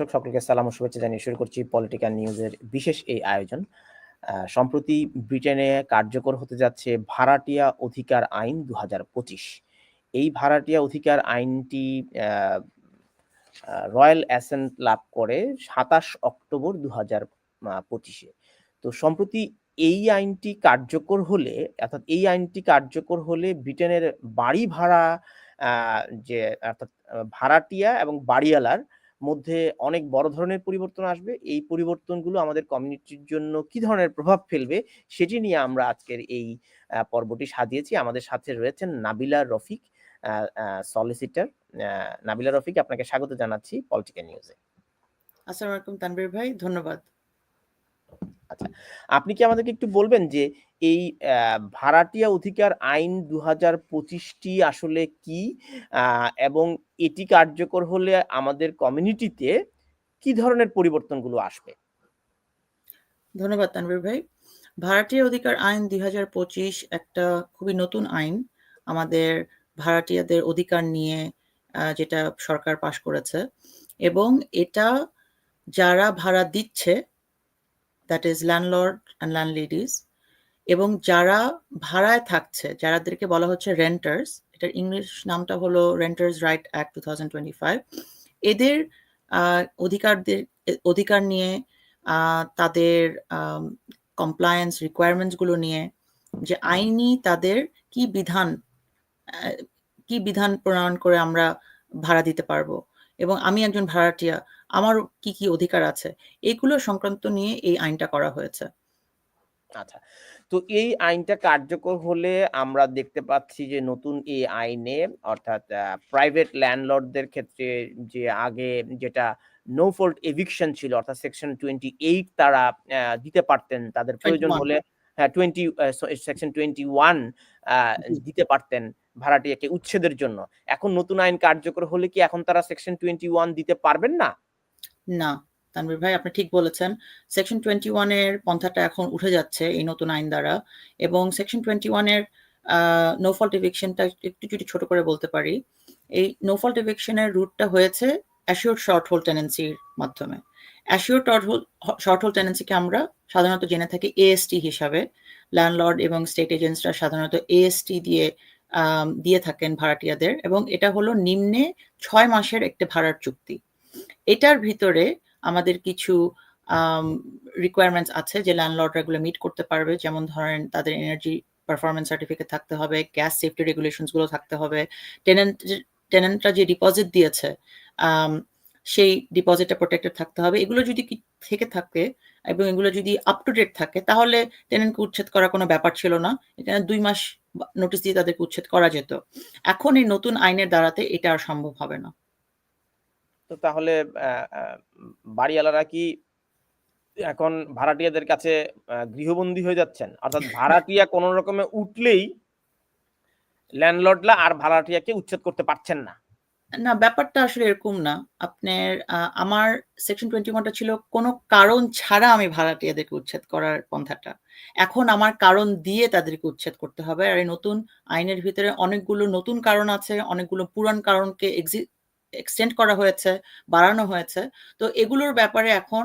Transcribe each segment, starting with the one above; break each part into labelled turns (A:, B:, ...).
A: দর্শক, সকলকে সালাম ও শুভেচ্ছা জানিয়ে শুরু করছি পলিটিক্যাল নিউজের বিশেষ এই আয়োজন। সম্প্রতি ব্রিটেনে কার্যকর হতে যাচ্ছে ভাড়াটিয়া অধিকার আইন দু হাজার পঁচিশ। এই ভাড়াটিয়া অধিকার আইনটি রয়্যাল অ্যাসেন্ট লাভ করে সাতাশ অক্টোবর দু হাজার পঁচিশে। তো সম্প্রতি এই আইনটি কার্যকর হলে, অর্থাৎ এই আইনটি কার্যকর হলে ব্রিটেনের বাড়ি ভাড়া যে, অর্থাৎ, ভাড়াটিয়া এবং বাড়িওয়ালার মধ্যে অনেক বড় ধরনের পরিবর্তন আসবে। এই পরিবর্তনগুলো আমাদের কমিউনিটির জন্য কি ধরনের প্রভাব ফেলবে সেটি নিয়ে আমরা আজকের এই পর্বটি সাজিয়েছি। আমাদের সাথে রয়েছেন নাবিলা রফিক সলিসিটার নাবিলা রফিক, আপনাকে স্বাগত জানাচ্ছি পলিটিক্যাল নিউজে
B: আসসালামু আলাইকুম তানবীর ভাই, ধন্যবাদ।
A: আচ্ছা আপনি কি আমাদেরকে একটু বলবেন যে এই ভাড়াটিয়া অধিকার আইন দু হাজার পঁচিশটি আসলে কি? এবং এটি কার্যকর হলে আমাদের কমিউনিটিতে কি ধরনের পরিবর্তনগুলো আসবে?
B: ধন্যবাদ তানবীর ভাই। ভাড়াটিয়া অধিকার আইন দুই হাজার পঁচিশ একটা খুবই নতুন আইন। আমাদের ভাড়াটিয়াদের অধিকার নিয়ে যেটা সরকার পাশ করেছে। এবং এটা যারা ভাড়া দিচ্ছে that is landlord and landladies এবং যারা ভাড়ায় থাকছে, যারাদেরকে বলা হচ্ছে রেন্টার্স এটার ইংলিশ নামটা হলো renters right act two thousand twenty five এদের অধিকারদের অধিকার নিয়ে তাদের কমপ্লায়েন্স রিকোয়ারমেন্টসগুলো নিয়ে যে আইনি তাদের কি বিধান কি বিধান প্রণয়ন করে আমরা ভাড়া দিতে পারব। এবং আমি একজন ভাড়াটিয়া আমার কি কি অধিকার আছে? এগুলো সংক্রান্ত নিয়ে এই আইনটা করা হয়েছে।
A: আচ্ছা তো এই আইনটা কার্যকর হলে আমরা দেখতে পাচ্ছি যে নতুন এই আইনে অর্থাৎ প্রাইভেট ল্যান্ডলর্ডদের ক্ষেত্রে যে আগে যেটা নো ফল্ট এভিকশন ছিল অর্থাৎ সেকশন টোয়েন্টি এইট তারা দিতে পারতেন তাদের প্রয়োজন হলে হ্যাঁ টোয়েন্টি সেকশন টোয়েন্টি ওয়ান। দিতে পারতেন ভাড়াটিয়াকে উচ্ছেদের জন্য। এখন নতুন আইন কার্যকর হলে কি এখন তারা সেকশন টোয়েন্টি ওয়ান দিতে পারবেন না?
B: না, তানভীর ভাই আপনি ঠিক বলেছেন। সেকশন টোয়েন্টি ওয়ানের পন্থাটা এখন উঠে যাচ্ছে এই নতুন আইন দ্বারা এবং সেকশন টোয়েন্টি ওয়ানের নো ফল্ট এভিকশনটা একটু যদি ছোট করে বলতে পারি, এই নো ফল্ট এভিকশনের রুটটা হয়েছে অ্যাসিওর শর্ট হোল টেনেন্সির মাধ্যমে। অ্যাসিওর শর্ট হোল টেনেন্সিকে আমরা সাধারণত জেনে থাকি এএসটি হিসাবে। ল্যান্ডলর্ড এবং স্টেট এজেন্টসরা সাধারণত এএসটি দিয়ে দিয়ে থাকেন ভাড়াটিয়াদের এবং এটা হলো নিম্নে ছয় মাসের একটা ভাড়ার চুক্তি। এটার ভিতরে আমাদের কিছু রিকোয়ারমেন্টস আছে যে ল্যান্ডলর্ডরা এগুলো মিট করতে পারবে। যেমন ধরেন তাদের এনার্জি পারফরমেন্স সার্টিফিকেট থাকতে হবে গ্যাস সেফটি রেগুলেশনসগুলো থাকতে হবে। টেনেন্ট টেনেন্টরা যে ডিপোজিট দিয়েছে সেই ডিপোজিটটা প্রোটেক্টেড থাকতে হবে। এগুলো যদি থেকে থাকে এবং এগুলো যদি আপ টু ডেট থাকে, তাহলে টেনেন্টকে উচ্ছেদ করার কোনো ব্যাপার ছিল না। এখানে দুই মাস নোটিশ দিয়ে তাদেরকে উচ্ছেদ করা যেত। এখন এই নতুন আইনের দ্বারাতে এটা আর সম্ভব হবে না।
A: তো তাহলে বাড়িওয়ালারা কি এখন ভাড়াটিয়াদের কাছে গৃহবন্দী হয়ে যাচ্ছেন? অর্থাৎ ভাড়াটিয়া কোন রকমে উঠলেই ল্যান্ডলর্ডরা আর ভাড়াটিয়াকে উচ্ছেদ করতে পারছেন না।
B: না ব্যাপারটা আসলে এরকম না। আপনার আমার সেকশন টোয়েন্টি ওয়ানটা ছিল কোনো কারণ ছাড়া আমি ভাড়াটিয়াদেরকে উচ্ছেদ করার পন্থাটা। এখন আমার কারণ দিয়ে তাদেরকে উচ্ছেদ করতে হবে। আর এই নতুন আইনের ভিতরে অনেকগুলো নতুন কারণ আছে অনেকগুলো পুরান কারণকে এক্সটেন্ড করা হয়েছে বাড়ানো হয়েছে। তো এগুলোর ব্যাপারে এখন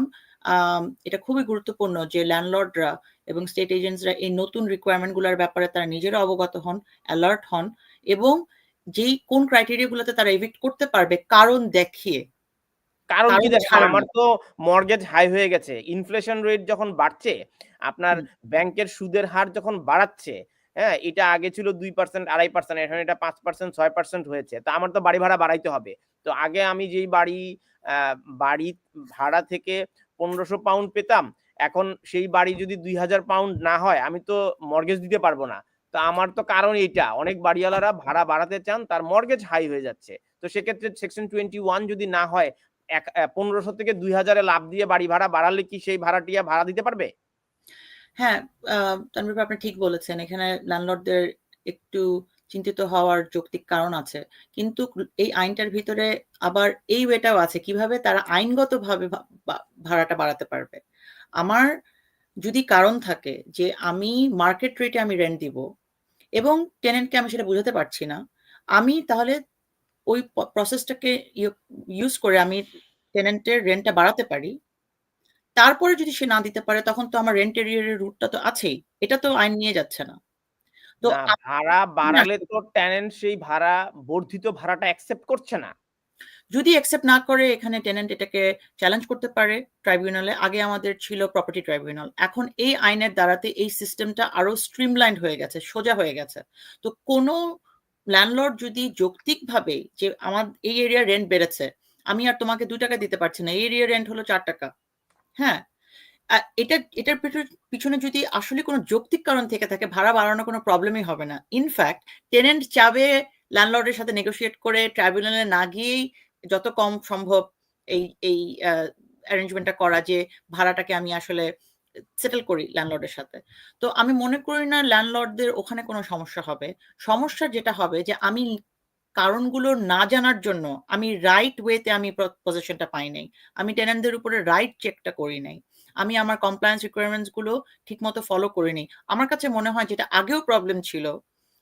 B: এটা খুবই গুরুত্বপূর্ণ যে ল্যান্ডলর্ডরা এবং স্টেট এজেন্টসরা এই নতুন রিকোয়ারমেন্টগুলোর ব্যাপারে তারা নিজেরা অবগত হন অ্যালার্ট হন এবং যেই কোন ক্রাইটেরিয়া গুলোতে তারা এভিক্ট করতে পারবে কারণ দেখিয়ে।
A: কারণ কি দেখেন আমার তো মর্গেজ হাই হয়ে গেছে ইনফ্লেশন রেট যখন বাড়ছে আপনার ব্যাংকের সুদের হার যখন বাড়াচ্ছে হ্যাঁ এটা আগে ছিল দুই পার্সেন্ট আড়াই পার্সেন্ট এখন এটা পাঁচ পার্সেন্ট ছয় পার্সেন্ট হয়েছে তা আমার তো বাড়ি ভাড়া বাড়াইতে হবে। তো আগে আমি যেই বাড়ি বাড়ি ভাড়া থেকে পনেরোশো পাউন্ড পেতাম এখন সেই বাড়ি যদি দুই হাজার পাউন্ড না হয় আমি তো মর্গেজ দিতে পারব না। তো আমার তো কারণ এইটা অনেক বাড়িওয়ালারা ভাড়া বাড়াতে চান তার মর্গেজ হাই হয়ে যাচ্ছে। তো সেক্ষেত্রে সেকশন টোয়েন্টি ওয়ান যদি না হয় এক পনেরোশো থেকে দুই হাজারে লাভ দিয়ে বাড়ি ভাড়া বাড়ালে কি সেই ভাড়াটিয়া ভাড়া দিতে পারবে?
B: হ্যাঁ আহ, তানভীর আপনি ঠিক বলেছেন। এখানে ল্যান্ডলর্ডদের একটু চিন্তিত হওয়ার যৌক্তিক কারণ আছে। কিন্তু এই আইনটার ভিতরে আবার এই ওয়েটাও আছে, কীভাবে তারা আইনগতভাবে ভাড়াটা বাড়াতে পারবে। আমার যদি কারণ থাকে যে আমি মার্কেট রেটে আমি রেন্ট দিব এবং টেনেন্টকে আমি সেটা বোঝাতে পারছি না, আমি তাহলে ওই প্রসেসটাকে ইউজ করে আমি টেনেন্টের রেন্টটা বাড়াতে পারি। তারপরে যদি সে না দিতে পারে, তখন তো আমার রেন্ট এরিয়ারের রুটটা তো আছেই। এটা তো আইন নিয়ে যাচ্ছে না। তো
A: ভাড়া বাড়ালে তো টেনেন্ট সেই ভাড়া বর্ধিত ভাড়াটা অ্যাকসেপ্ট করছে না।
B: যদি অ্যাকসেপ্ট না করে এখানে টেনেন্ট এটাকে চ্যালেঞ্জ করতে পারে ট্রাইব্যুনালে আগে আমাদের ছিল প্রপার্টি ট্রাইব্যুনাল এখন এই আইনের দ্বারাতে এই সিস্টেমটা আরও স্ট্রিমলাইন্ড হয়ে গেছে সোজা হয়ে গেছে। তো কোনো ল্যান্ডলর্ড যদি যৌক্তিকভাবে যে আমার এই এরিয়া রেন্ট বেড়েছে আমি আর তোমাকে দু টাকা দিতে পারছি না এই এরিয়া রেন্ট হলো চার টাকা। হ্যাঁ? এটা, এটার পিছনে যদি আসলে কোনো যৌক্তিক কারণ থেকে থাকে, ভাড়া বাড়ানো কোনো প্রবলেমই হবে না। ইনফ্যাক্ট টেনেন্ট চাবে ল্যান্ডলর্ডের সাথে নেগোসিয়েট করে ট্রাইব্যুনালে না গিয়েই যত কম সম্ভব এই এই অ্যারেঞ্জমেন্টটা করা যে ভাড়াটাকে আমি আসলে সেটেল করি ল্যান্ডলর্ডের সাথে। তো আমি মনে করি না ল্যান্ডলর্ডদের ওখানে কোনো সমস্যা হবে। সমস্যা যেটা হবে যে আমি কারণগুলো না জানার জন্য আমি রাইট ওয়েতে আমি পজিশনটা পাই নাই। আমি টেনেন্টদের উপরে রাইট চেকটা করি নাই। আমি আমার কমপ্লায়েন্স ঠিক মতো ফলো করিনি। আমার কাছে মনে হয় যেটা আগেও প্রবলেম ছিল,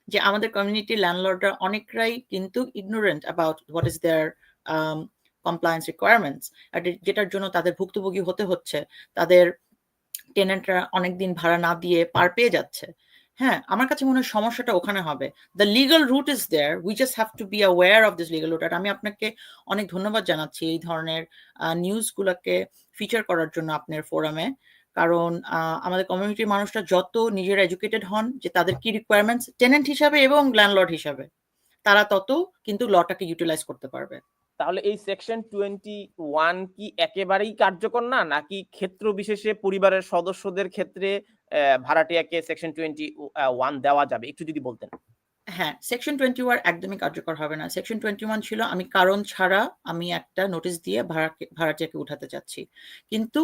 B: যে আমাদের কমিউনিটি ল্যান্ডলর্ডরা অনেকটাই কিন্তু ignorant about what is their compliance requirements যেটার জন্য তাদের ভুক্তভোগী হতে হচ্ছে, তাদের টেনেন্টরা অনেকদিন ভাড়া না দিয়ে পার পেয়ে যাচ্ছে। হ্যাঁ আমার কাছে মনে হয় সমস্যাটা ওখানে হবে। The legal route is there we just have to be aware of this legal route আর আমি আপনাকে অনেক ধন্যবাদ জানাচ্ছি এই ধরনের নিউজগুলোকে ফিচার করার জন্য আপনার ফোরামে কারণ আমাদের কমিউনিটির মানুষরা যত নিজেরা এডুকেটেড হন যে তাদের কি রিকোয়ারমেন্টস টেনেন্ট হিসাবে এবং ল্যান্ডলর্ড হিসাবে, তারা তত কিন্তু লটাকে ইউটিলাইজ করতে পারবে।
A: তাহলে এই সেকশন টোয়েন্টি ওয়ান কি একেবারেই কার্যকর না? নাকি ক্ষেত্র বিশেষে পরিবারের সদস্যদের ক্ষেত্রে ভাড়াটিয়াকে সেকশন টোয়েন্টি ওয়ান দেওয়া যাবে? একটু যদি বলতেন।
B: হ্যাঁ সেকশন টোয়েন্টি ওয়ান একদমই কার্যকর হবে না। সেকশন টোয়েন্টি ওয়ান ছিল, আমি কারণ ছাড়া আমি একটা নোটিশ দিয়ে ভাড়া ভাড়াটিয়াকে উঠাতে চাচ্ছি। কিন্তু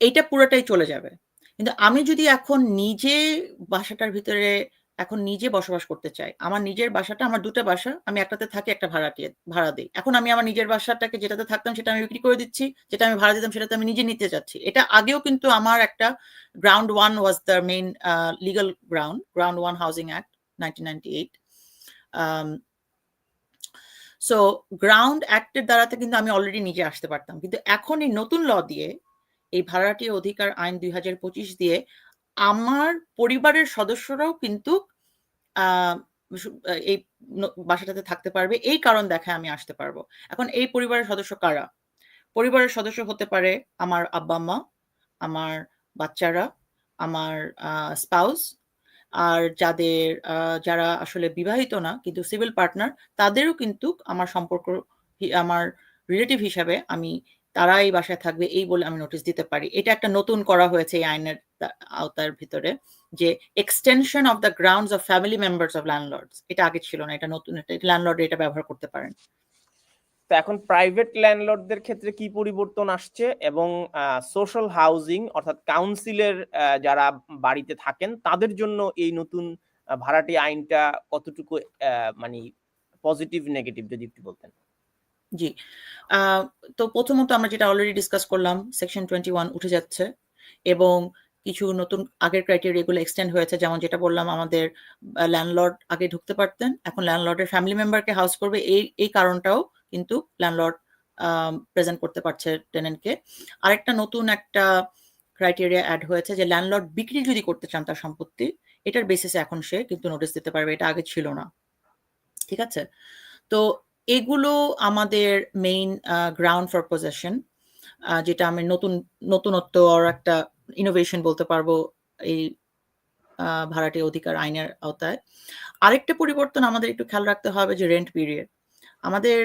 B: এইটা পুরোটাই চলে যাবে। কিন্তু আমি যদি এখন নিজে বাসাটার ভিতরে এখন নিজে বসবাস করতে চাই। আমার নিজের বাসাটা, আমার দুটো বাসা, আমি একটাতে থাকি, একটা ভাড়াটিয়ে ভাড়া দিই। এখন আমি আমার নিজের বাসাটাকে যেটাতে থাকতাম সেটা আমি বিক্রি করে দিচ্ছি, যেটা আমি ভাড়া দিতাম সেটাতে আমি নিজে নিতে চাচ্ছি এটা আগেও কিন্তু আমার একটা ground one was the main legal ground ground one housing act nineteen ninety eight so ground অ্যাক্টের দ্বারাতে কিন্তু আমি অলরেডি নিজে আসতে পারতাম। কিন্তু এখন এই নতুন ল দিয়ে, এই ভাড়াটি অধিকার আইন দুই হাজার পঁচিশ দিয়ে, আমার পরিবারের সদস্যরাও কিন্তু এই বাসাটাতে থাকতে পারবে। এই কারণ দেখায় আমি আসতে পারব। এখন এই পরিবারের সদস্য কারা? পরিবারের সদস্য হতে পারে আমার আব্বা আম্মা, আমার বাচ্চারা, আমার স্পাউস আর যাদের যারা আসলে বিবাহিত না, কিন্তু সিভিল পার্টনার তাদেরও কিন্তু আমার সম্পর্ক, আমার রিলেটিভ হিসাবে আমি তারা এই বাসায় থাকবে, এই বলে আমি নোটিশ দিতে পারি। এটা একটা নতুন করা হয়েছে এই আইনের আওতার ভিতরে যে extension of the grounds of family members of landlords এটা আগে ছিল না, এটা নতুন, এটা ল্যান্ডলর্ড এটা ব্যবহার করতে পারেন।
A: তো এখন প্রাইভেট ল্যান্ডলর্ডদের ক্ষেত্রে কি পরিবর্তন আসছে এবং সোশ্যাল হাউজিং অর্থাৎ কাউন্সিলের যারা বাড়িতে থাকেন, তাদের জন্য এই নতুন ভাড়াটি আইনটা কতটুকু মানে পজিটিভ নেগেটিভ যদি একটু বলতেন।
B: জি। তো প্রথমত আমরা যেটা অলরেডি ডিসকাস করলাম সেকশন টোয়েন্টি ওয়ান উঠে যাচ্ছে এবং কিছু নতুন আগের ক্রাইটেরিয়া এগুলো এক্সটেন্ড হয়েছে। যেমন যেটা বললাম, আমাদের ল্যান্ডলর্ড আগে ঢুকতে পারতেন, এখন ল্যান্ডলর্ডের ফ্যামিলি মেম্বারকে হাউস করবে। এই এই কারণটাও কিন্তু ল্যান্ডলর্ড প্রেজেন্ট করতে পারছে টেনেন্টকে আরেকটা নতুন একটা ক্রাইটেরিয়া অ্যাড হয়েছে যে ল্যান্ডলর্ড বিক্রি যদি করতে চান তার সম্পত্তি, এটার বেসিসে এখন সে কিন্তু নোটিস দিতে পারবে। এটা আগে ছিল না। ঠিক আছে? তো এগুলো আমাদের মেইন গ্রাউন্ড ফর পজেশন যেটা আমি নতুন, নতুনত্ব আর একটা ইনোভেশন বলতে পারব এই ভাড়াটি অধিকার আইনের আওতায়। আরেকটা পরিবর্তন আমাদের একটু খেয়াল রাখতে হবে যে রেন্ট পিরিয়ড আমাদের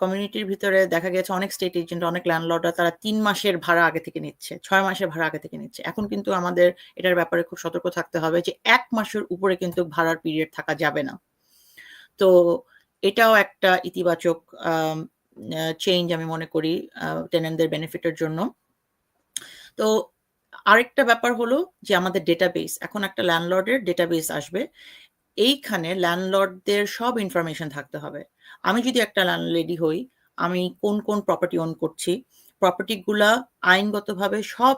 B: কমিউনিটির ভিতরে দেখা গেছে অনেক স্টেট এজেন্ট অনেক ল্যান্ডলর্ডরা তারা তিন মাসের ভাড়া আগে থেকে নিচ্ছে, ছয় মাসের ভাড়া আগে থেকে নিচ্ছে। এখন কিন্তু আমাদের এটার ব্যাপারে খুব সতর্ক থাকতে হবে যে এক মাসের উপরে কিন্তু ভাড়ার পিরিয়ড থাকা যাবে না। তো এটাও একটা ইতিবাচক চেঞ্জ আমি মনে করি টেনেন্টদের বেনিফিটের জন্য। তো আরেকটা ব্যাপার হলো যে আমাদের ডেটাবেস এখন একটা ল্যান্ডলর্ডের ডেটাবেস আসবে, এইখানে ল্যান্ডলর্ডদের সব ইনফরমেশন থাকতে হবে। আমি যদি একটা ল্যান্ডলেডি হই, আমি কোন কোন প্রপার্টি ওন করছি প্রপার্টিগুলা আইনগতভাবে সব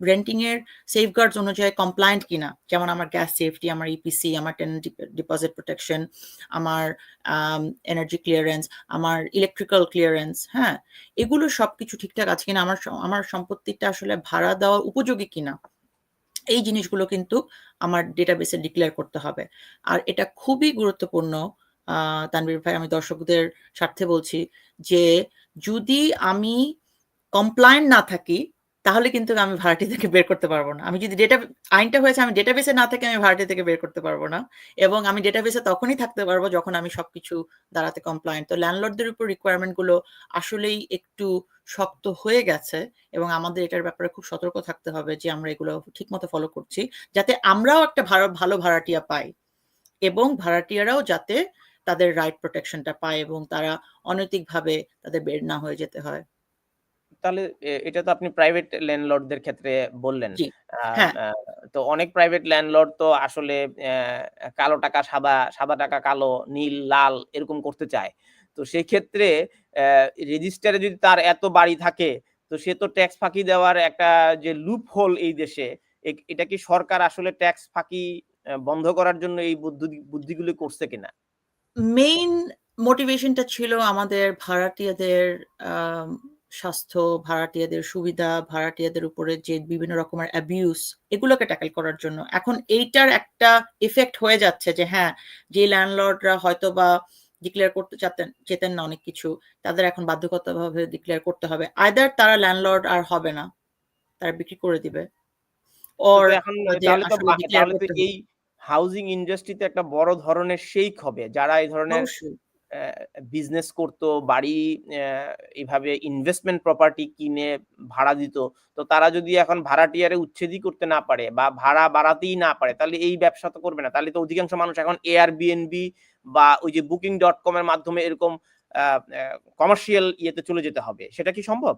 B: রেন্টিং এর সেফগার্ডস অনুযায়ী কমপ্লায়েন্ট কিনা? যেমন আমার গ্যাস সেফটি আমার ইপিসি আমার টেনেন্ট ডিপোজিট প্রোটেকশন আমার এনার্জি ক্লিয়ারেন্স আমার ইলেকট্রিক্যাল ক্লিয়ারেন্স হ্যাঁ? এগুলো সব কিছু ঠিকঠাক আছে কিনা? আমার আমার সম্পত্তিটা আসলে ভাড়া দেওয়ার উপযোগী কিনা? এই জিনিসগুলো কিন্তু আমার ডেটাবেসে ডিক্লেয়ার করতে হবে। আর এটা খুবই গুরুত্বপূর্ণ আহ, তানভীর ভাই আমি দর্শকদের স্বার্থে বলছি যে যদি আমি কমপ্লায়েন্ট না থাকি তাহলে কিন্তু আমি ভাড়াটি থেকে বের করতে পারব না। আমি যদি ডেটা আইনটা হয়েছে আমি ডেটাবেসে না থেকে আমি ভাড়াটি থেকে বের করতে পারব না এবং আমি ডেটাবেসে তখনই থাকতে পারব যখন আমি সবকিছু দাঁড়াতে কমপ্লায়েন্ট তো ল্যান্ডলর্ডদের উপর রিকোয়ারমেন্টগুলো আসলেই একটু শক্ত হয়ে গেছে এবং আমাদের এটার ব্যাপারে খুব সতর্ক থাকতে হবে যে আমরা এগুলো ঠিকমতো ফলো করছি যাতে আমরাও একটা ভালো ভালো ভাড়াটিয়া পাই এবং ভাড়াটিয়ারাও যাতে তাদের রাইট প্রোটেকশনটা পায় এবং তারা অনৈতিকভাবে তাদের বের না হয়ে যেতে হয়।
A: তাহলে এটা তো আপনি প্রাইভেট ল্যান্ডলর্ডদের ক্ষেত্রে বললেন।
B: হ্যাঁ।
A: তো অনেক প্রাইভেট ল্যান্ডলর্ড তো আসলে কালো টাকা সাদা সাদা টাকা কালো নীল লাল এরকম করতে চায়। তো সেই ক্ষেত্রে রেজিস্টারে যদি তার এত বাড়ি থাকে তো সে তো ট্যাক্স ফাঁকি দেওয়ার একটা যে লুপ হোল এই দেশে এটা কি সরকার আসলে ট্যাক্স ফাঁকি বন্ধ করার জন্য এই বুদ্ধি বুদ্ধিগুলি করছে কিনা?
B: মেইন মোটিভেশনটা ছিল আমাদের ভাড়াটিয়াদের স্বাস্থ্য ভাড়াটিয়াদের সুবিধা ভাড়াটিয়াদের উপরে যে বিভিন্ন রকমের অ্যাবিউস এগুলোকে ট্যাকেল করার জন্য। এখন এইটার একটা এফেক্ট হয়ে যাচ্ছে যে হ্যাঁ যে ল্যান্ডলর্ডরা হয়তো বা ডিক্লেয়ার করতে চাতেন চেতেন না অনেক কিছু তাদের এখন বাধ্যগতভাবে ডিক্লেয়ার করতে হবে। আইদার তারা ল্যান্ডলর্ড আর হবে না তারা বিক্রি করে দিবে ওর
A: এখন। এই হাউজিং ইন্ডাস্ট্রিতে একটা বড় ধরনের শেইক হবে যারা এই ধরনের বিজনেস করতো, বাড়ি এইভাবে ইনভেস্টমেন্ট প্রপার্টি কিনে ভাড়া দিত, তো তারা যদি এখন ভাড়াটিয়ারে উচ্ছেদই করতে না পারে বা ভাড়া বাড়াতেই না পারে, তাহলে এই ব্যবসা তো করবে না। তাহলে তো অধিকাংশ মানুষ এখন এয়ার বিএনবি বা ওই যে বুকিং ডট কম এর মাধ্যমে এরকম কমার্শিয়াল ইয়েতে চলে যেতে হবে। সেটা কি সম্ভব?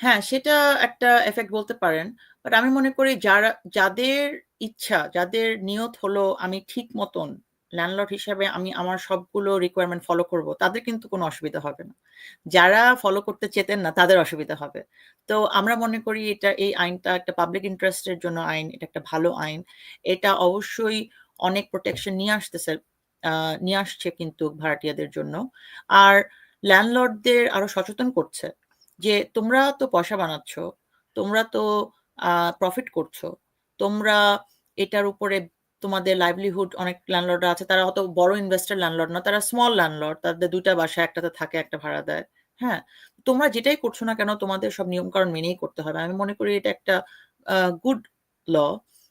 B: হ্যাঁ সেটা একটা এফেক্ট বলতে পারেন। বাট আমি মনে করি যারা, যাদের ইচ্ছা, যাদের নিয়ত হলো আমি ঠিক মতন ল্যান্ডলর্ড হিসাবে আমি আমার সবগুলো রিকোয়ারমেন্ট ফলো করব, তাদের কিন্তু কোনো অসুবিধা হবে না। যারা ফলো করতে চেতেন না, তাদের অসুবিধা হবে। তো আমরা মনে করি এটা, এই আইনটা একটা পাবলিক ইন্টারেস্টের জন্য আইন, এটা একটা ভালো আইন। এটা অবশ্যই অনেক প্রোটেকশন নিয়ে আসতেছে নিয়ে আসছে কিন্তু ভাড়াটিয়াদের জন্য। আর ল্যান্ডলর্ডদের আরও সচেতন করছে যে, তোমরা তো পয়সা বানাচ্ছ, তোমরা তো প্রফিট করছ, তোমরা এটার উপরে তোমাদের লাইভলিহুড অনেক ল্যান্ডলর্ড আছে তারা অত বড় ইনভেস্টর ল্যান্ডলর্ড না তারা স্মল ল্যান্ডলর্ড তাদের দুইটা বাসা একটাতে থাকে একটা ভাড়া দেয় হ্যাঁ? তোমরা যেটাই করছ না কেন তোমাদের সব নিয়মকানুন মেনেই করতে হবে। আমি মনে করি এটা একটা গুড ল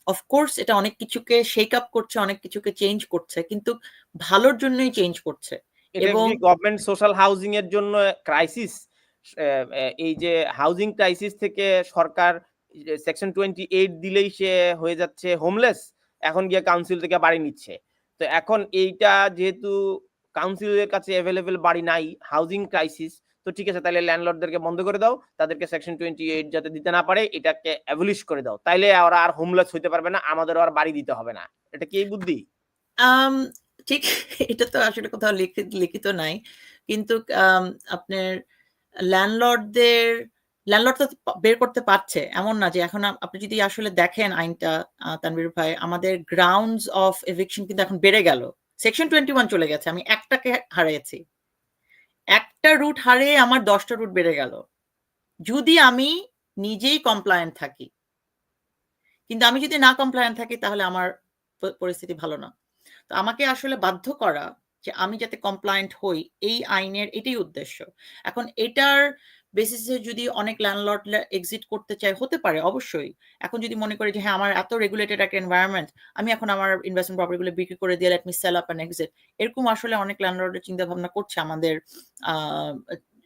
B: অফকোর্স এটা অনেক কিছুকে শেক আপ করছে অনেক কিছুকে চেঞ্জ করছে কিন্তু ভালোর জন্যই চেঞ্জ করছে। এবং
A: গভর্নমেন্ট সোশ্যাল হাউজিং এর জন্য ক্রাইসিস এই যে হাউজিং ক্রাইসিস থেকে সরকার সেকশন টোয়েন্টি এইট দিলেই সে হয়ে যাচ্ছে হোমলেস এখন গিয়ে কাউন্সিল থেকে বাড়ি নিচ্ছে। তো এখন এইটা যেহেতু কাউন্সিলের কাছে অ্যাভেলেবেল বাড়ি নাই হাউজিং ক্রাইসিস তো ঠিক আছে, তাহলে ল্যান্ডলর্ডদেরকে বন্ধ করে দাও, তাদেরকে সেকশন টোয়েন্টি এইট যাতে দিতে না পারে, এটাকে অ্যাবলিশ করে দাও। তাইলে ওরা আর হোমলেস হইতে পারবে না আমাদের আর বাড়ি দিতে হবে না। এটা কি বুদ্ধি?
B: ঠিক, এটা তো আসলে কোথাও লিখিত নাই। কিন্তু আপনার ল্যান্ডলর্ডদের ল্যান্ডলর্ড তো বের করতে পারছে। এমন না যে এখন আপনি যদি আসলে দেখেন আইনটা আহ, তানভীর ভাই আমাদের গ্রাউন্ডস অফ এভিকশন কিন্তু এখন বেড়ে গেল। সেকশন টোয়েন্টি ওয়ান চলে গেছে আমি একটাকে হারিয়েছি। একটা রুট হারিয়ে আমার দশটা রুট বেড়ে গেল। যদি আমি নিজেই কমপ্লায়েন্ট থাকি কিন্তু আমি যদি না কমপ্লায়েন্ট থাকি তাহলে আমার পরিস্থিতি ভালো না। তো আমাকে আসলে বাধ্য করা যে আমি যাতে কমপ্লায়েন্ট হই এই আইনের এটাই উদ্দেশ্য। এখন এটার বেসিসে যদি অনেক ল্যান্ডলর্ড এক্সিট করতে চায়, হতে পারে, অবশ্যই। এখন যদি মনে করি যে হ্যাঁ আমার এত রেগুলেটেড একটা এনভায়রনমেন্ট আমি এখন আমার ইনভেস্টমেন্ট প্রপার্টিগুলো বিক্রি করে দিয়ে let me sell up and exit এরকম আসলে অনেক ল্যান্ডলর্ডের চিন্তা ভাবনা করছে। আমাদের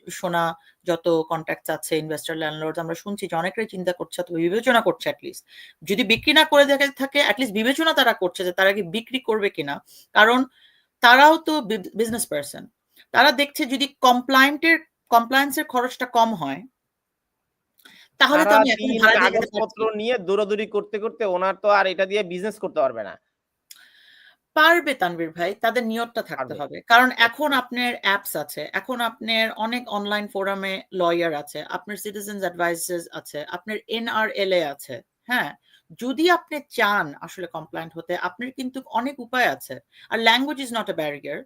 B: শোনা যত কন্ট্যাক্ট আছে ইনভেস্টার ল্যান্ডলর্ড আমরা শুনছি যে অনেকেই চিন্তা করছে, অথবা বিবেচনা করছে অ্যাটলিস্ট যদি বিক্রি না করে দেখে, থাকে অ্যাটলিস্ট বিবেচনা তারা করছে যে, তারা কি বিক্রি করবে কিনা? কারণ তারাও তো বিজনেস পার্সন তারা দেখছে যদি কমপ্লায়েন্টের কমপ্লায়েন্সের খরচটা কম হয় তাহলে তো আমি এখন
A: কাগজপত্র নিয়ে দৌড়াদৌড়ি করতে করতে ওনার তো আর এটা দিয়ে বিজনেস করতে পারবে না।
B: পারবে তানভীর ভাই তাদের নিয়তটা থাকতে হবে। কারণ এখন আপনার অ্যাপস আছে এখন আপনার অনেক অনলাইন ফোরামে লয়ার আছে আপনার সিটিজেন্স অ্যাডভাইসেস আছে আপনার এনআরএলএ আছে হ্যাঁ? যদি আপনি চান আসলে কমপ্লায়েন্ট হতে আপনার কিন্তু অনেক উপায় আছে। আর language is not a barrier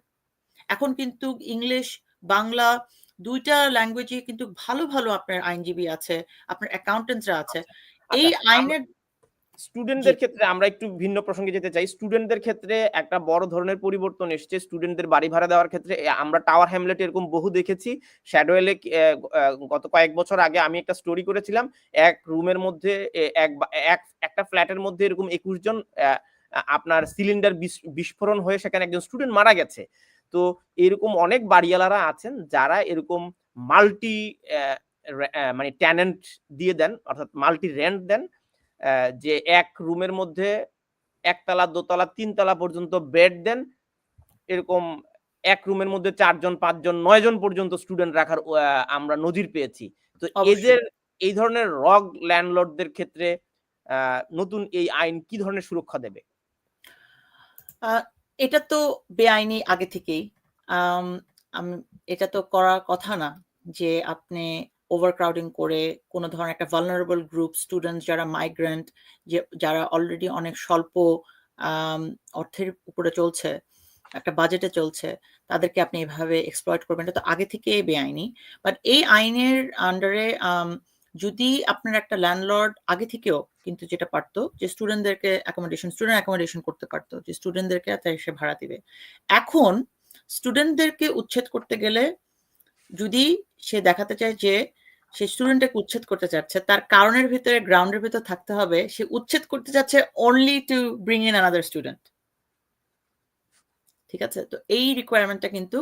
B: এখন কিন্তু ইংলিশ বাংলা দুইটা ল্যাঙ্গুয়েজে কিন্তু ভালো ভালো আপনার আইনজীবী আছে আপনার অ্যাকাউন্টেন্টসরা আছে। এই
A: আচ্ছা,
B: আইনের
A: স্টুডেন্টদের ক্ষেত্রে আমরা একটু ভিন্ন প্রসঙ্গে যেতে চাই। স্টুডেন্টদের ক্ষেত্রে একটা বড় ধরনের পরিবর্তন এসেছে। স্টুডেন্টদের বাড়ি ভাড়া দেওয়ার ক্ষেত্রে আমরা টাওয়ার হ্যামলেট এরকম বহু দেখেছি। শ্যাডোয়েলে গত কয়েক বছর আগে আমি একটা স্টোরি করেছিলাম। এক রুমের মধ্যে এক এক একটা ফ্ল্যাটের মধ্যে এরকম একুশ জন আপনার সিলিন্ডার বিস্ফোরণ হয়ে সেখানে একজন স্টুডেন্ট মারা গেছে। তো এরকম অনেক বাড়িওয়ালারা আছেন যারা এরকম মাল্টি মানে ট্যানেন্ট দিয়ে দেন অর্থাৎ মাল্টি রেন্ট দেন যে এক রুমের মধ্যে একতলা দোতলা তিনতলা পর্যন্ত বেড দেন। এরকম এক রুমের মধ্যে চারজন পাঁচজন নয় জন পর্যন্ত স্টুডেন্ট রাখার আমরা নজির পেয়েছি। তো। এদের এই ধরনের রগ ল্যান্ডলর্ডদের ক্ষেত্রে আহ, নতুন এই আইন কি ধরনের সুরক্ষা দেবে?
B: এটা তো বেআইনি আগে থেকেই। এটা তো করার কথা না যে আপনি ওভারক্রাউডিং করে কোনো ধরনের একটা ভালনারেবল গ্রুপ স্টুডেন্ট যারা মাইগ্রেন্ট যে, যারা অলরেডি অনেক স্বল্প অর্থের উপরে চলছে, একটা বাজেটে চলছে, তাদেরকে আপনি এভাবে এক্সপ্লয়েট করবেন। এটা তো আগে থেকেই বেআইনি। বাট এই আইনের আন্ডারে যদি আপনার একটা ল্যান্ডলর্ড আগে থেকেও কিন্তু যেটা পারতো যে স্টুডেন্টদেরকে অ্যাকোমোডেশন স্টুডেন্ট অ্যাকোমোডেশন করতে পারতো যে স্টুডেন্টদেরকে তাই সে ভাড়া দিবে। এখন স্টুডেন্টদেরকে উচ্ছেদ করতে গেলে যদি সে দেখাতে চায় যে সে স্টুডেন্টকে উচ্ছেদ করতে চাচ্ছে তার কারণের ভিতরে গ্রাউন্ডের ভিতরে থাকতে হবে সে উচ্ছেদ করতে যাচ্ছে only to bring in another student ঠিক আছে? তো এই রিকোয়ারমেন্টটা কিন্তু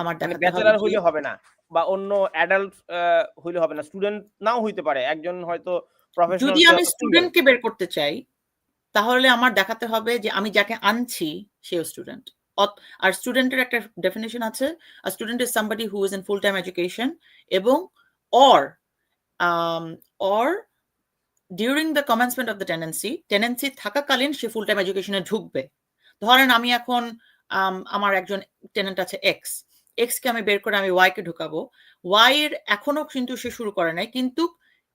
B: আমার
A: দেখা
B: যে-
A: হইলে হবে না। বা অন্য অ্যাডাল্ট হইলে হবে না। স্টুডেন্ট নাও হইতে পারে। একজন হয়তো প্রফেশনাল
B: যদি আমি স্টুডেন্টকে বের করতে চাই তাহলে আমার দেখাতে হবে যে আমি যাকে আনছি সেও স্টুডেন্ট আর স্টুডেন্টের একটা ডেফিনেশন আছে। আর student is somebody who is in full time education এবং or or during the commencement of the tendency tendency থাকাকালীন সে ফুল টাইম এডুকেশনে ঢুকবে। ধরেন আমি এখন আমার একজন টেনেন্ট আছে এক্স এক্স কে আমি বের করে আমি ওয়াই কে ঢুকাবো। ওয়াই এর এখনও কিন্তু সে শুরু করে নাই, কিন্তু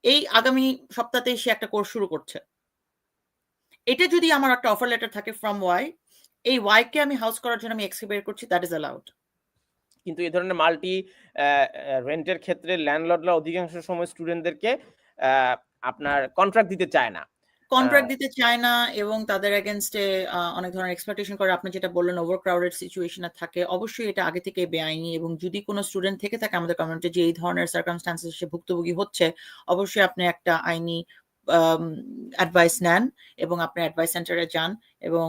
B: এই আগামী সপ্তাহতেই সে একটা কোর্স শুরু করছে। এটা যদি আমার একটা অফার লেটার থাকে ফ্রম ওয়াই এই ওয়াই কে আমি হাউস করার জন্য আমি এক্স কে বের করছি দ্যাট ইজ অ্যালাউড
A: কিন্তু এই ধরনের মাল্টি রেন্টের ক্ষেত্রে ল্যান্ডলর্ডরা অধিকাংশ সময় স্টুডেন্টদেরকে আপনার কন্ট্রাক্ট দিতে চায় না।
B: কন্ট্রাক্ট দিতে চায় না এবং তাদের এগেনস্টে অনেক ধরনের এক্সপেকটেশন করে। আপনি যেটা বললেন ওভার ক্রাউডেড সিচুয়েশনে থাকে। অবশ্যই এটা আগে থেকে বেআইনি এবং যদি কোনো স্টুডেন্ট থেকে থাকে আমাদের কমিউনিটি যে এই ধরনের সার্কামস্টান্সেস সে ভুক্তভোগী হচ্ছে অবশ্যই আপনি একটা আইনি অ্যাডভাইস নেন এবং আপনি অ্যাডভাইস সেন্টারে যান এবং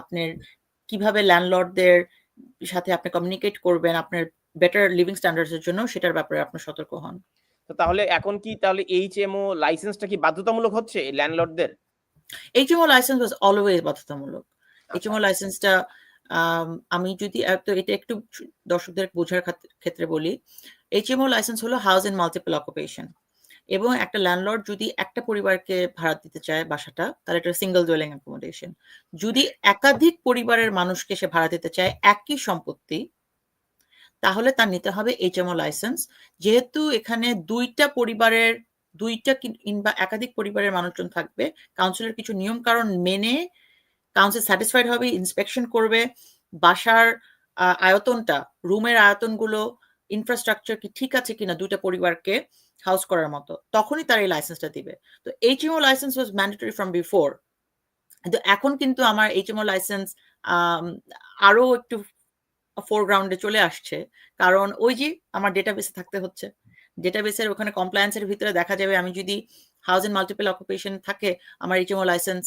B: আপনার কীভাবে ল্যান্ডলর্ডদের সাথে আপনি কমিউনিকেট করবেন আপনার বেটার লিভিং স্ট্যান্ডার্ডস এর জন্য সেটার ব্যাপারে আপনি সতর্ক হন।
A: তো তাহলে এখন কি তাহলে এইচএমও লাইসেন্সটা কি বাধ্যতামূলক হচ্ছে ল্যান্ডলর্ডদের
B: এইচএমও লাইসেন্স ওয়াজ অলওয়েজ বাধ্যতামূলক। এইচএমও লাইসেন্সটা আমি যদি তো এটা একটু দর্শকদের বোঝার ক্ষেত্রে বলি এইচএমও লাইসেন্স হলো হাউস ইন মাল্টিপল অকুপেশন এবং একটা ল্যান্ডলর্ড যদি একটা পরিবারকে ভাড়া দিতে চায় বাসাটা তাহলে এটা সিঙ্গেল ডোয়েলিং অ্যাকোমোডেশন যদি একাধিক পরিবারের মানুষকে সে ভাড়া দিতে চায় একই সম্পত্তি তাহলে তার নিতে হবে এইচএমও লাইসেন্স যেহেতু এখানে দুইটা পরিবারের, দুইটা কিংবা একাধিক পরিবারের মানুষজন থাকবে কাউন্সিলের কিছু নিয়ম কারণ মেনে কাউন্সিল স্যাটিসফাইড হবে ইন্সপেকশন করবে, বাসার আয়তনটা, রুমের আয়তনগুলো ইনফ্রাস্ট্রাকচার কি ঠিক আছে কিনা দুইটা পরিবারকে হাউস করার মতো, তখনই তার এই লাইসেন্সটা দিবে। তো HMO licence was mandatory from before কিন্তু এখন কিন্তু আমার এইচএমও লাইসেন্স আরও একটু ফোরগ্রাউন্ডে চলে আসছে। কারণ ওই যে আমার ডেটাবেসে থাকতে হচ্ছে। ডেটাবেসের ওখানে কমপ্লায়েন্সের ভিতরে দেখা যাবে আমি যদি হাউস ইন মাল্টিপল অকুপেশন থাকে, আমার এইচএমও লাইসেন্স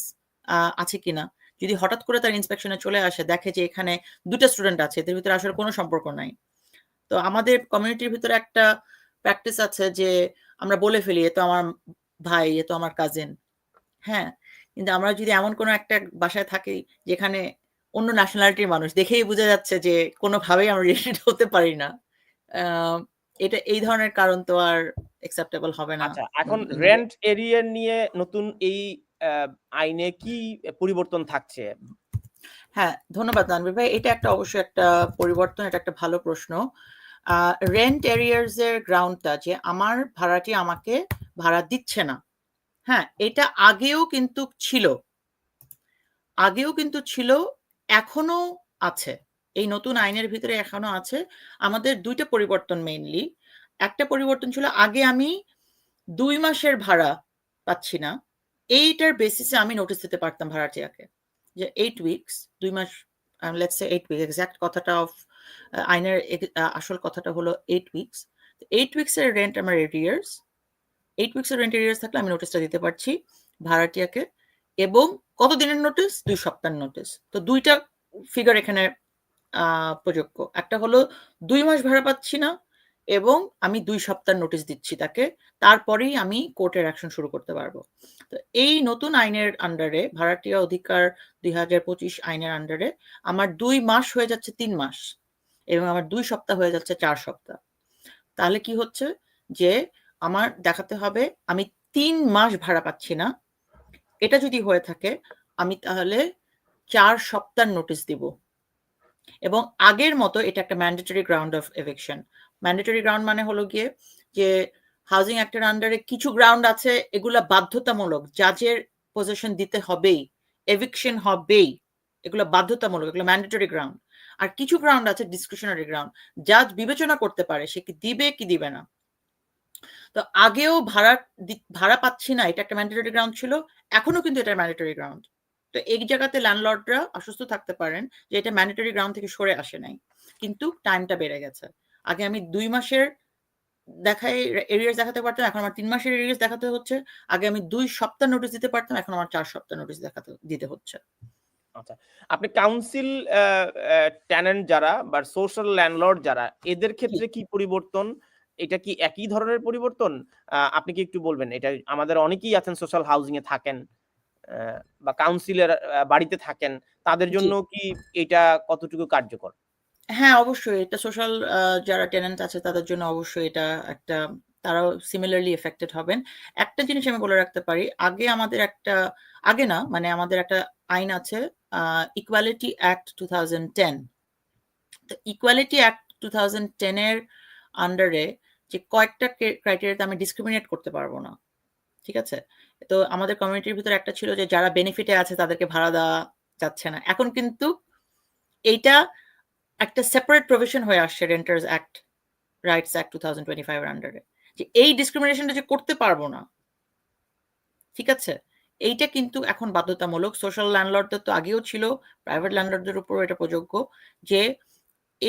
B: আছে কিনা। যদি হঠাৎ করে তার ইন্সপেকশনে চলে আসে, দেখে যে এখানে দুটো স্টুডেন্ট আছে, এদের ভিতরে আসলে কোনো সম্পর্ক নাই। তো আমাদের কমিউনিটির ভিতরে একটা প্র্যাকটিস আছে যে আমরা বলে ফেলি, এ তো আমার ভাই, এ তো আমার কাজিন হ্যাঁ? কিন্তু আমরা যদি এমন কোনো একটা বাসায় থাকি, যেখানে অন্য ন্যাশনালিটির মানুষ। দেখেই বোঝা যাচ্ছে যে কোনোভাবেই আমরা রিলেটেড হতে পারি না। এটা এই ধরনের কারণ তো আর অ্যাকসেপ্টেবল হবে না।
A: আচ্ছা এখন রেন্ট এরিয়া নিয়ে নতুন এই আইনে কি পরিবর্তন থাকছে?
B: হ্যাঁ ধন্যবাদ তানভীর ভাই। এটা একটা অবশ্যই একটা পরিবর্তন এটা একটা ভালো প্রশ্ন। রেন্ট এরিয়ার্স এর গ্রাউন্ডটা যে আমার ভাড়াটি আমাকে ভাড়া দিচ্ছে না হ্যাঁ এটা আগেও কিন্তু ছিল। আগেও কিন্তু ছিল এখনও আছে। এই নতুন আইনের ভিতরে এখনও আছে। আমাদের দুইটা পরিবর্তন মেইনলি একটা পরিবর্তন ছিল, আগে আমি দুই মাসের ভাড়া পাচ্ছি না। এইটার বেসিসে আমি নোটিস দিতে পারতাম ভাড়াটিয়াকে যে এইট উইকস দুই মাস লেটস এইট উইক এক্সাক্ট কথাটা অফ আইনের আসল কথাটা হলো এইট উইকস এইট উইকস এর রেন্ট আমার এরিয়ার্স এইট উইকস এর রেন্ট এরিয়ার্স থাকলে আমি নোটিসটা দিতে পারছি ভাড়াটিয়াকে। এবং কত দিনের নোটিস দুই সপ্তাহের নোটিস তো দুইটা ফিগার এখানে প্রযোগ্য একটা হলো দুই মাস ভাড়া পাচ্ছি না এবং আমি দুই সপ্তাহ নোটিশ দিচ্ছি তাকে। তারপরেই আমি কোর্টের অ্যাকশন শুরু করতে পারব। তো এই নতুন আইনের আন্ডারে ভাড়াটিয়া অধিকার দুই হাজার পঁচিশ আইনের আন্ডারে আমার দুই মাস হয়ে যাচ্ছে তিন মাস এবং আমার দুই সপ্তাহ হয়ে যাচ্ছে চার সপ্তাহ। তাহলে কি হচ্ছে? যে আমার দেখাতে হবে, আমি তিন মাস ভাড়া পাচ্ছি না। এটা যদি হয়ে থাকে, আমি তাহলে চার সপ্তাহ নোটিশ দিব। এবং আগের মতো এটা একটা mandatory ground of eviction mandatory ground মানে হলো গিয়ে যে হাউজিং অ্যাক্টের আন্ডারে কিছু গ্রাউন্ড আছে, এগুলা বাধ্যতামূলক জাজের পজিশন দিতে হবেই এভিকশন হবেই, এগুলো বাধ্যতামূলক, এগুলো ম্যান্ডেটরি গ্রাউন্ড আর কিছু গ্রাউন্ড আছে ডিসক্রিপশনারি গ্রাউন্ড জাজ বিবেচনা করতে পারে, সে কি দিবে কি দিবে না। তো আগেও ভাড়া ভাড়া পাচ্ছি না এটা একটা ম্যান্ডেটরি গ্রাউন্ড ছিল এখনও কিন্তু এটা ম্যান্ডেটরি গ্রাউন্ড তো এই জায়গাতে ল্যান্ডলর্ডরা অসুস্থ থাকতে পারেন যে এটা ম্যান্ডেটরি গ্রাউন্ড থেকে সরে আসে নাই কিন্তু টাইমটা বেড়ে গেছে। আগে আমি দুই মাসের দেখাই এরিয়াস দেখাতে পারতাম এখন আমার তিন মাসের এরিয়াস দেখাতে হচ্ছে আগে আমি দুই সপ্তাহ নোটিস দিতে পারতাম এখন আমার চার সপ্তাহ নোটিস দেখাতে দিতে হচ্ছে।
A: আচ্ছা আপনি কাউন্সিল ট্যানেন্ট যারা বা সোশ্যাল ল্যান্ডলর্ড যারা এদের ক্ষেত্রে কি পরিবর্তন? এটা কি একই ধরনের পরিবর্তন? আপনি কি একটু বলবেন? এটা আমাদের অনেকেই আছেন সোশ্যাল হাউজিং এ থাকেন বা কাউন্সিলের বাড়িতে থাকেন তাদের জন্য কি এটা কতটুকু কার্যকর?
B: হ্যাঁ অবশ্যই। এটা সোশ্যাল যারা টেনেন্ট আছে তাদের জন্য অবশ্যই এটা একটা তারাও সিমিলারলি এফেক্টেড হবেন। একটা জিনিস আমি বলে রাখতে পারি আগে আমাদের একটা আগে না মানে আমাদের একটা আইন আছে equality act two thousand ten তো ইকুয়ালিটি অ্যাক্ট টু থাউজেন্ড টেনের আন্ডারে যে কয়েকটা ক্রাইটেরিয়াতে আমি ডিসক্রিমিনেট করতে পারব না। ঠিক আছে? তো আমাদের কমিউনিটির ভিতরে একটা ছিল যে যারা বেনিফিটে আছে তাদেরকে ভাড়া দেওয়া যাচ্ছে না। এখন কিন্তু এইটা একটা সেপারেট প্রভিশন হয়ে আসছে renters act rights act two thousand twenty five আন্ডারে যে এই ডিসক্রিমিনেশনটা যে করতে পারব না, ঠিক আছে? এইটা কিন্তু এখন বাধ্যতামূলক। সোশ্যাল ল্যান্ডলর্ডদের তো আগেও ছিল প্রাইভেট ল্যান্ডলর্ডদের উপরও এটা প্রযোগ্য যে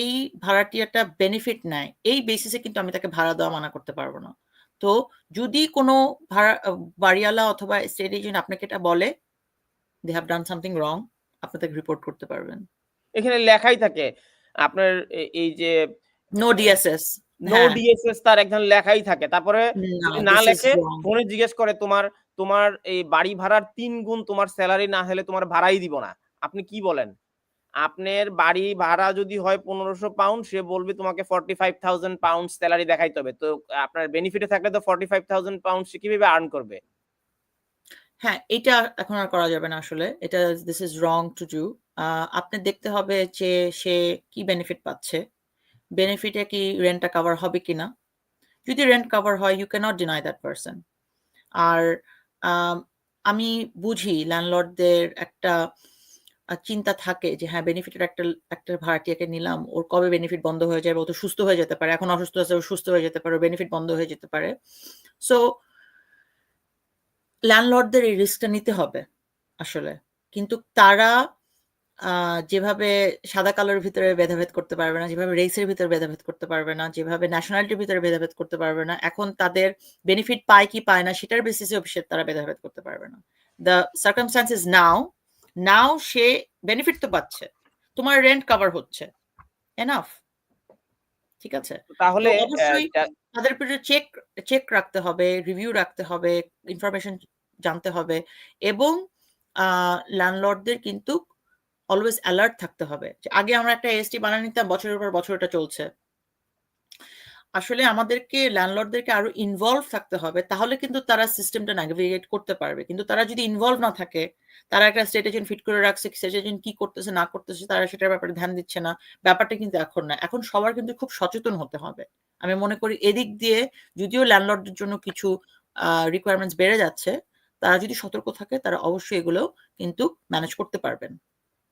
B: এই ভাড়াটিয়াটা বেনিফিট নেয় এই বেসিসে কিন্তু আমি তাকে ভাড়া দেওয়া মানা করতে পারব না। তো যদি কোনো ভাড়া বাড়িওয়ালা অথবা স্টেট এজেন্ট আপনাকে এটা বলে they have done something wrong আপনি তাকে রিপোর্ট করতে পারবেন।
A: এখানে লেখাই থাকে আপনার এই যে
B: নো ডিএসএস
A: নো ডিএসএস তার একজন লেখাই থাকে তারপরে না লেখে ফোনে জিজ্ঞেস করে তোমার তোমার এই বাড়ি ভাড়ার তিন গুণ তোমার স্যালারি না হলে তোমার ভাড়াই দিব না আপনি কি বলেন? আপনার বাড়ি ভাড়া যদি হয় পনেরোশো পাউন্ড সে বলবে তোমাকে forty five thousand pound salary দেখাইতে হবে। তো আপনার বেনিফিটে থাকলে তো ফর্টি ফাইভ থাউজেন্ড পাউন্ড সে কীভাবে আর্ন করবে?
B: হ্যাঁ এটা এখন আর করা যাবে না আসলে। এটা this is wrong to do আপনি দেখতে হবে যে সে কি বেনিফিট পাচ্ছে। বেনিফিটে কি রেন্টটা কভার হবে কিনা? যদি রেন্ট কভার হয় you cannot deny that person আর, আমি বুঝি ল্যান্ডলর্ডদের একটা চিন্তা থাকে যে হ্যাঁ বেনিফিটের একটা একটা ভাড়াটিয়াকে নিলাম, ওর কবে বেনিফিট বন্ধ হয়ে যাবে? ও তো সুস্থ হয়ে যেতে পারে, এখন অসুস্থ আছে, ও সুস্থ হয়ে যেতে পারে বেনিফিট বন্ধ হয়ে যেতে পারে। সো ল্যান্ডলর্ডদের এই রিস্কটা নিতে হবে আসলে। কিন্তু তারা যেভাবে সাদা কালোর ভিতরে ভেদাভেদ করতে পারবে না, যেভাবে রেসের ভিতরে ভেদাভেদ করতে পারবে না, যেভাবে ন্যাশনালিটির ভিতরে ভেদাভেদ করতে পারবে না, এখন তাদের বেনিফিট পায় কি পায় না, সেটার বেসিসে তারা ভেদাভেদ করতে পারবে না। দ্য সার্কামস্টান্সেস নাও নাও সে বেনিফিট তো পাচ্ছে। তোমার রেন্ট কভার হচ্ছে। এনাফ ঠিক আছে?
A: তাহলে
B: অবশ্যই তাদের উপরে চেক চেক রাখতে হবে রিভিউ রাখতে হবে ইনফরমেশন জানতে হবে এবং ল্যান্ডলর্ডদের কিন্তু অলওয়েজ অ্যালার্ট থাকতে হবে। আগে আমরা একটা এসটি বানিয়ে নিতাম বছরের পর বছর এটা চলছে। আসলে আমাদেরকে ল্যান্ডলর্ডদেরকে আরও ইনভলভ থাকতে হবে, তাহলে কিন্তু তারা সিস্টেমটা ন্যাভিগেট করতে পারবে। কিন্তু তারা যদি ইনভলভ না থাকে, তারা একটা স্টেট এজেন্ট ফিট করে রাখছে স্টেট এজেন্ট কি করতেছে, না করতেছে, তারা সেটার ব্যাপারে ধ্যান দিচ্ছে না, ব্যাপারটা কিন্তু এখন না। এখন সবার কিন্তু খুব সচেতন হতে হবে। আমি মনে করি এদিক দিয়ে যদিও ল্যান্ডলর্ডদের জন্য কিছু রিকোয়ারমেন্টস বেড়ে যাচ্ছে, তারা যদি সতর্ক থাকে, তারা অবশ্যই এগুলো কিন্তু ম্যানেজ করতে পারবেন।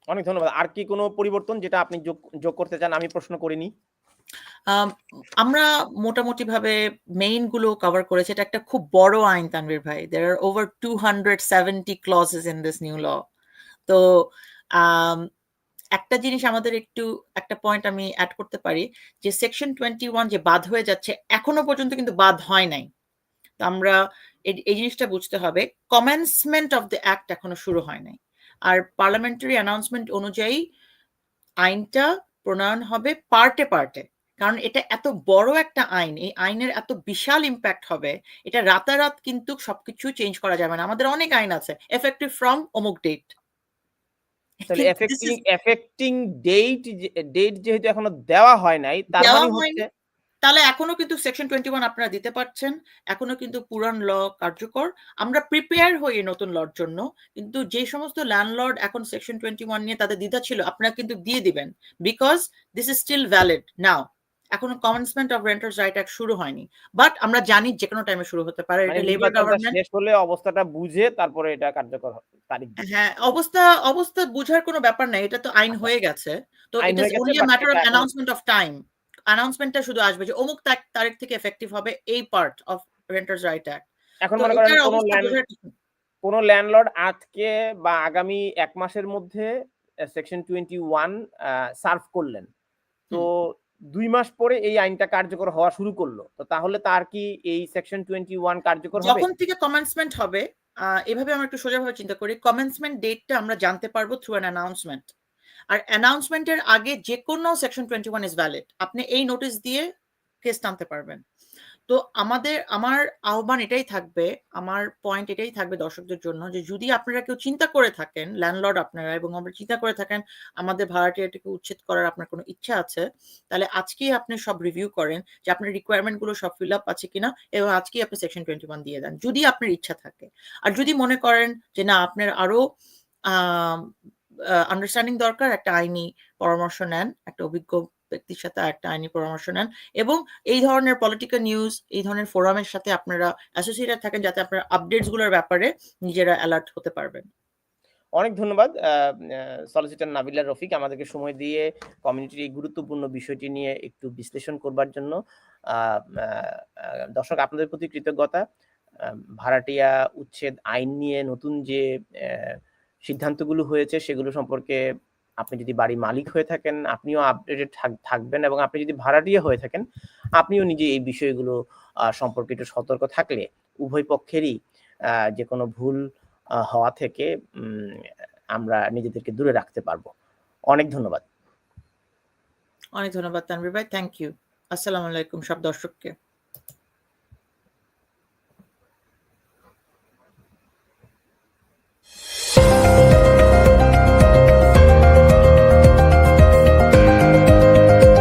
A: অনেক ধন্যবাদ। আর কি কোনো পরিবর্তন যেটা আপনি যোগ করতে চান? আমি প্রশ্ন করিনি।
B: আমরা মোটামুটি ভাবে মেইনগুলো কভার করেছি। এটা একটা খুব বড় আইন, তানভীর ভাই। দের আর over two hundred seventy clauses in this new law তো একটা জিনিস আমাদের একটু, একটা পয়েন্ট আমি অ্যাড করতে পারি যে সেকশন টোয়েন্টি ওয়ান যে বাদ হয়ে যাচ্ছে, এখনও পর্যন্ত কিন্তু বাদ হয় নাই। তো আমরা এই- এই জিনিসটা বুঝতে হবে। কমেন্সমেন্ট অফ দ্য অ্যাক্ট এখনও শুরু হয় নাই। আর পার্লামেন্টারি অ্যানাউন্সমেন্ট অনুযায়ী আইনটা প্রণয়ন হবে পার্টে পার্টে। কারণ এটা এত বড় একটা আইন এই আইনের এত বিশাল ইম্প্যাক্ট হবে এটা রাতারাত কিন্তু সবকিছু চেঞ্জ করা যাবে না। আমাদের অনেক আইন আছে এফেক্টিভ ফ্রম অমুক ডেট
A: তাহলে এফেক্টিং এফেক্টিং ডেট ডেট যেহেতু এখনও দেওয়া হয় নাই তার মানে হচ্ছে
B: তাহলে এখনও কিন্তু সেকশন টোয়েন্টি ওয়ান আপনারা দিতে পারছেন। এখনও কিন্তু পুরান ল কার্যকর। আমরা প্রিপেয়ার হই এই নতুন লর জন্য। কিন্তু যে সমস্ত ল্যান্ডলর্ড এখন সেকশন টোয়েন্টি ওয়ান নিয়ে তাদের দ্বিধা ছিল আপনারা কিন্তু দিয়ে দিবেন। Because this is still valid now এখনও commencement of renters right act শুরু হয়নি। বাট আমরা জানি যে কোনো টাইমে শুরু হতে পারে।
A: মানে
B: এটা লেবার গভর্নমেন্ট
A: শেষ হলে অবস্থাটা বুঝে তারপরে এটা কার্যকর হবে তারিখ
B: হ্যাঁ অবস্থা অবস্থা বুঝার কোনো ব্যাপার নাই। এটা তো আইন হয়ে গেছে। তো it is only
A: but
B: matter of announcement of time অ্যানাউন্সমেন্টটা শুধু আসবে যে অমুক তারিখ থেকে এফেক্টিভ হবে এই part of renters right act
A: এখন মনে করেন কোনো কোনো ল্যান্ডলর্ড আজকে বা আগামী এক মাসের মধ্যে সেকশন টোয়েন্টি ওয়ান সার্ভ করলেন। তো দুই মাস পরে এই আইনটা কার্যকর হওয়া শুরু করল। তো তাহলে তার কি এই সেকশন টোয়েন্টি ওয়ান কার্যকর হবে?
B: যখন থেকে কমেন্সমেন্ট হবে এভাবে আমরা একটু সোজাভাবে চিন্তা করি কমেন্সমেন্ট ডেটটা আমরা জানতে পারব থ্রু অ্যান অ্যানাউন্সমেন্ট আর অ্যানাউন্সমেন্টের আগে যে কোনো section twenty one is valid আপনি এই নোটিশ দিয়ে কেস টানতে পারবেন। তো আমাদের, আমার আহ্বান এটাই থাকবে, আমার পয়েন্ট এটাই থাকবে দর্শকদের জন্য যে যদি আপনারা কেউ চিন্তা করে থাকেন ল্যান্ডলর্ড আপনারা, এবং আমরা চিন্তা করে থাকেন, আমাদের ভাড়াটিয়াটিকে উচ্ছেদ করার আপনার কোনো ইচ্ছা আছে, তাহলে আজকেই আপনি সব রিভিউ করেন যে আপনার রিকোয়ারমেন্টগুলো সব ফিল আপ আছে কিনা, এবং আজকেই আপনি সেকশন টোয়েন্টি ওয়ান দিয়ে দেন, যদি আপনার ইচ্ছা থাকে। আর যদি মনে করেন যে না, আপনার আরও আন্ডারস্ট্যান্ডিং দরকার, একটা আইনি পরামর্শ নেন, একটা অভিজ্ঞ ব্যক্তির সাথে একটা আইনি পরামর্শ নেন এবং এই ধরনের পলিটিক্যাল নিউজ এই ধরনের ফোরামের সাথে আপনারা অ্যাসোসিয়েটেড থাকেন যাতে আপনারা আপডেটসগুলোর ব্যাপারে নিজেরা অ্যালার্ট হতে পারবেন।
A: অনেক ধন্যবাদ সলিসিটর নাবিলা রফিক আমাদেরকে সময় দিয়ে কমিউনিটির এই গুরুত্বপূর্ণ বিষয়টি নিয়ে একটু বিশ্লেষণ করবার জন্য। দর্শক, আপনাদের প্রতি কৃতজ্ঞতা। ভাড়াটিয়া উচ্ছেদ আইন নিয়ে নতুন যে সিদ্ধান্তগুলো হয়েছে সেগুলো সম্পর্কে আপনি যদি বাড়ি মালিক হয়ে থাকেন, আপনিও আপডেটেড থাকবেন এবং আপনি যদি ভাড়াটিয়া হয়ে থাকেন, আপনিও নিজে এই বিষয়গুলো সম্পর্কে একটু সতর্ক থাকলে উভয় পক্ষেরই যে কোনো ভুল হওয়া থেকে আমরা নিজেদেরকে দূরে রাখতে পারব। অনেক ধন্যবাদ।
B: অনেক ধন্যবাদ তানভীর ভাই থ্যাংক ইউ আসসালামু আলাইকুম সব দর্শককে। Thank you.